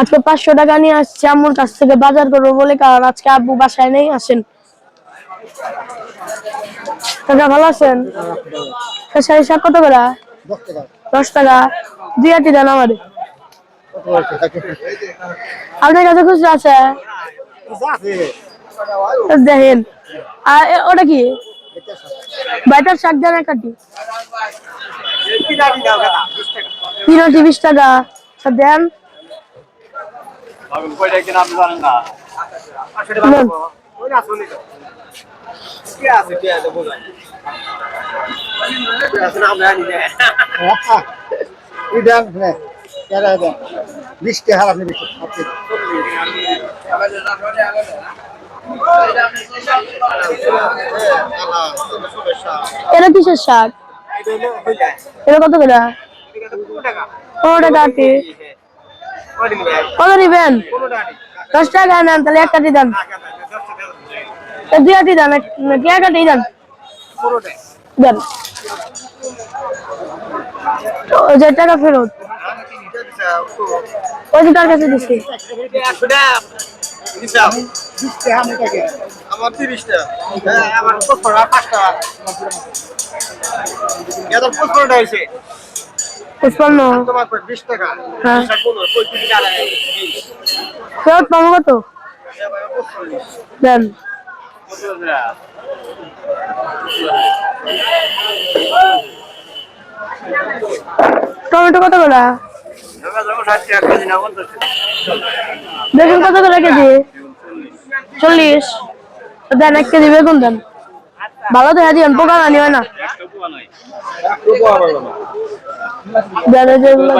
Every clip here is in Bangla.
আজকে পাঁচশো টাকা নিয়ে আসছি, আম্মুর কাছ থেকে বাজার করব বলে, কারণ আজকে আব্বু বাসায় নেই, আসেন। কাকা, ভালো আছেন? খেসারি শাক কত করে? দশ টাকা। দুই আটি দেন আমারে। আপনার কাছে খুচরা আছে? দেখেন। আর ওটা কি? বাইটার শাক দেন এক আটি। তিন আটি বিশ টাকা। দেন। কয়টা কিনা আপনি জানেন না। মিষ্টি হার আপনি এটা কিসের এটা কত করে? পনেরো টাকা কত নিবেন দশ টাকা নেন, তাহলে এক কাটি দেন। দুই আটি দেন নাকি এক আটি দেন? দেন। যে টাকা ফেরত। ওই তার কাছে দিচ্ছি? আমার তিরিশটা। হ্যাঁ আমার পাঁচটা। হয়েছে। হ্যাঁ। পাবো কত? দেন। টমেটো কত করে? বেগুন কত করে কেজি? চল্লিশ। দেন এক কেজি বেগুন দেন। ভালো দেখা দিবেন পোকা আনি হয় না। এই যেগুলো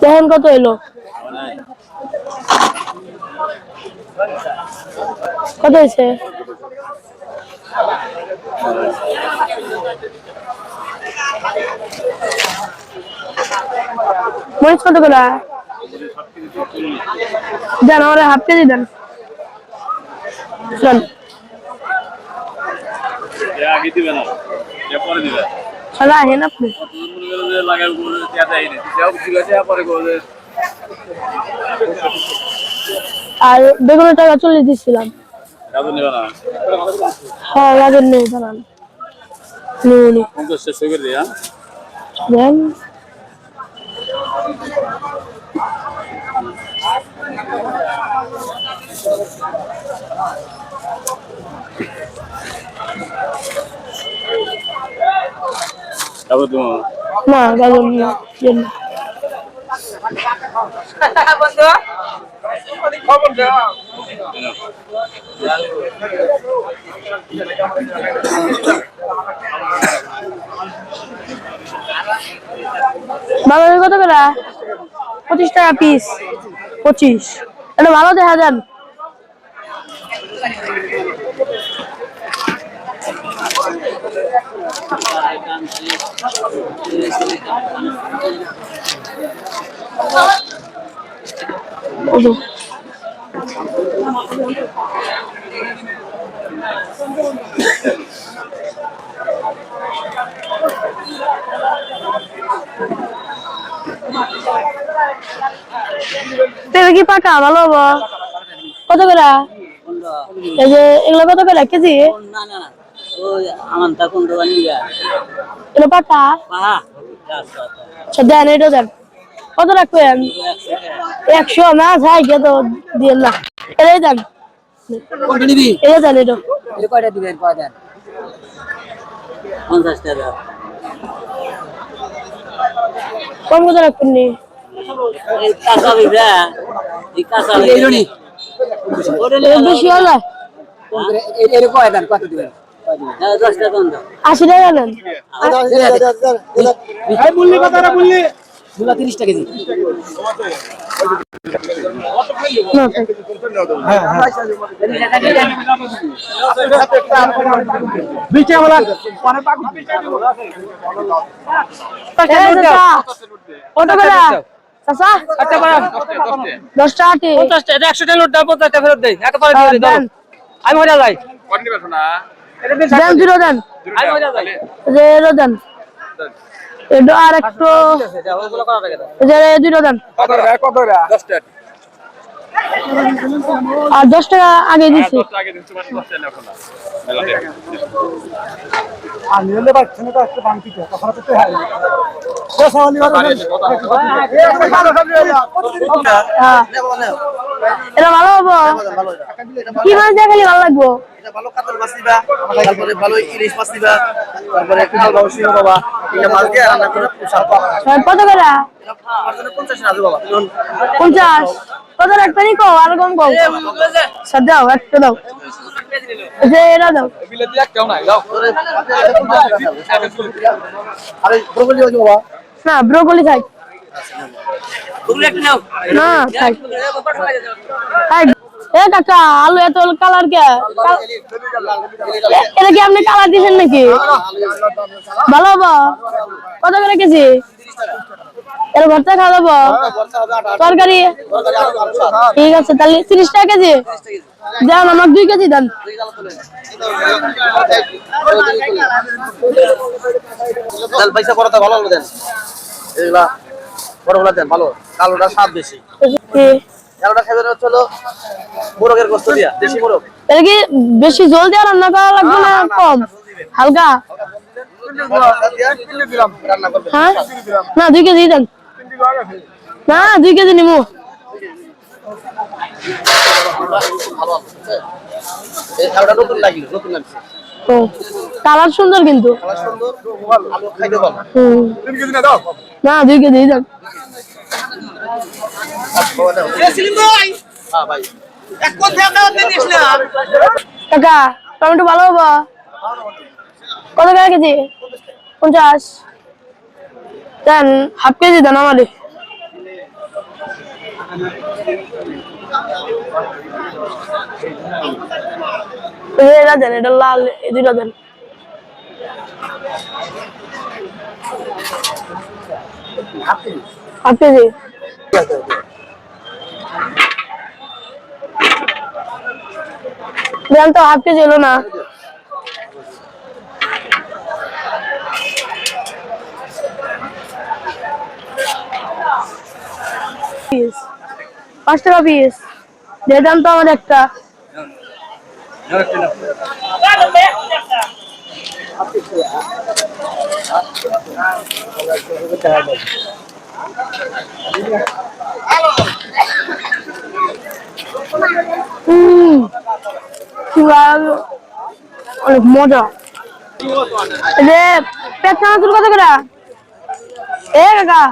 দেখেন কত এলো? কত হয়েছে? মরিচ কত করে দেন আমার হাফ কেজি দেন। চল। আগে দিবে না পরে দিবে সাদা আহেন আপনি। লাগাই পরে করে আর বেগুনের টাকা চল্লিশ দিচ্ছিলাম হ্যাঁ রাজের নেই পঞ্চাশ শেষ হ্যাঁ? দেন তারপর তোমার না গাজর না কত করে? পঁচিশ টাকা পিস পঁচিশ। এটা ভালো দেখা যান। এই যে। পেঁপে কি পাকা ভালো হব কত করে এই যে এগুলো কত করে কেজি? না না না ওই আমার তখন দোকানে এগুলো পাকা? পাহা আচ্ছা দেন এটা দেন। কত রাখবেন? একশো না যাই গে তো দিয়ে না এটাই দেন। এটা দেন এটা এটা কয়টা দিবেন? কয় দেন? পঞ্চাশ টাকা। কম কত রাখবেন নি। কাঁচা এই কাঁচা বেশি হলে? এটা দেন কত দিবেন? আশি টাকা নেন। তিরিশ টাকা কেজি। না, থাক। বিচে বলা এই যে চা, কত করে চাচা? একটা বাড়ান দশটা আটি। পঞ্চাশটা এটা একশো টাকা নোট দাও পঞ্চাশটা ফেরত দেই। একটা পরে দিয়ে দাও। দেন আমি হয়ে যাই। দেন দুটো দেন। আমি হয়ে যাই। যে এরও দেন। এটা আর একটু ওগুলো করা লাগে এই যে এই দুটো দেন। আর দশ টাকা আগে দিচ্ছি আমি হলে হয় পয়সা হলি হ্যাঁ। এটা ভালো হব? কি মাছ দেখালি ভালো লাগবো? ভালো কাতল মাছ দিবা তারপরে ভালো ইলিশ মাছ দিবা তারপরে একটু ভালো বাবু সিংহ বাবা। এটা মাছ দিয়ে রান্না করে পোশাক পাবা আর কত করে? বাবা কত কম দাও একটা দাও। এই যে এটা দাও। তোরে আরে ব্রোকলি বাবা। না ব্রোকলি খাই। এ কাকা, আলু এত কালার কে? এটা কি আপনি কালার দিয়েছেন নাকি? ভালো হব? কত করে কেজি? এর ভর্তা খাওয়া দেবো তরকারি? ঠিক আছে, তাহলে তিরিশ টাকা কেজি? দেন আমার দুই কেজি দেন। পয়সা বড়টা ভালো দেন। বড়গুলা দেন ভালো। কালোটা স্বাদ বেশি। কালোটা খাবেন হচ্ছে হলো মোরগের গোস্ত দিয়া দেশি মোরগ। এটা কি বেশি জল দিয়ে রান্না করা লাগবে না কম? হালকা? হ্যাঁ? না দুই কেজি দেন। না দুই কেজি নিমু। এই খাওয়াটা নতুন লাগল নতুন লাগছে। ও কালার সুন্দর কিন্তু। সুন্দর খাইতে ভালো। না, দুই কেজি দেন কাকা, টমেটো ভালো হব? কত টাকা কেজি? পঞ্চাশ। দেন, হাফ কেজি দেন আমারে। এটা দেন, এটা লাল, এই দুটো দেন। হাফ কেজি দেন তো হাফ কেজি এলো না পিস পাঁচ টাকা পিস দিয়ে দেন তো আমার একটা হুম কি ভালো অনেক মজা। যে পেট চানাচুর কত করে এ কাকা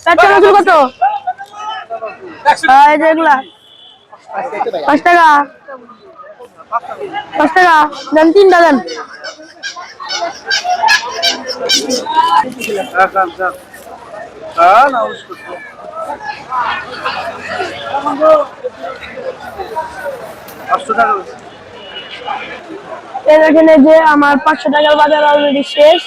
পেট চানাচুর কত হ্যাঁ, এই যে এগুলা। পাঁচ টাকা। পাঁচ টাকা। দেন তিনটা দেন। এই যে আমার পাঁচশো টাকার বাজার অলরেডি শেষ।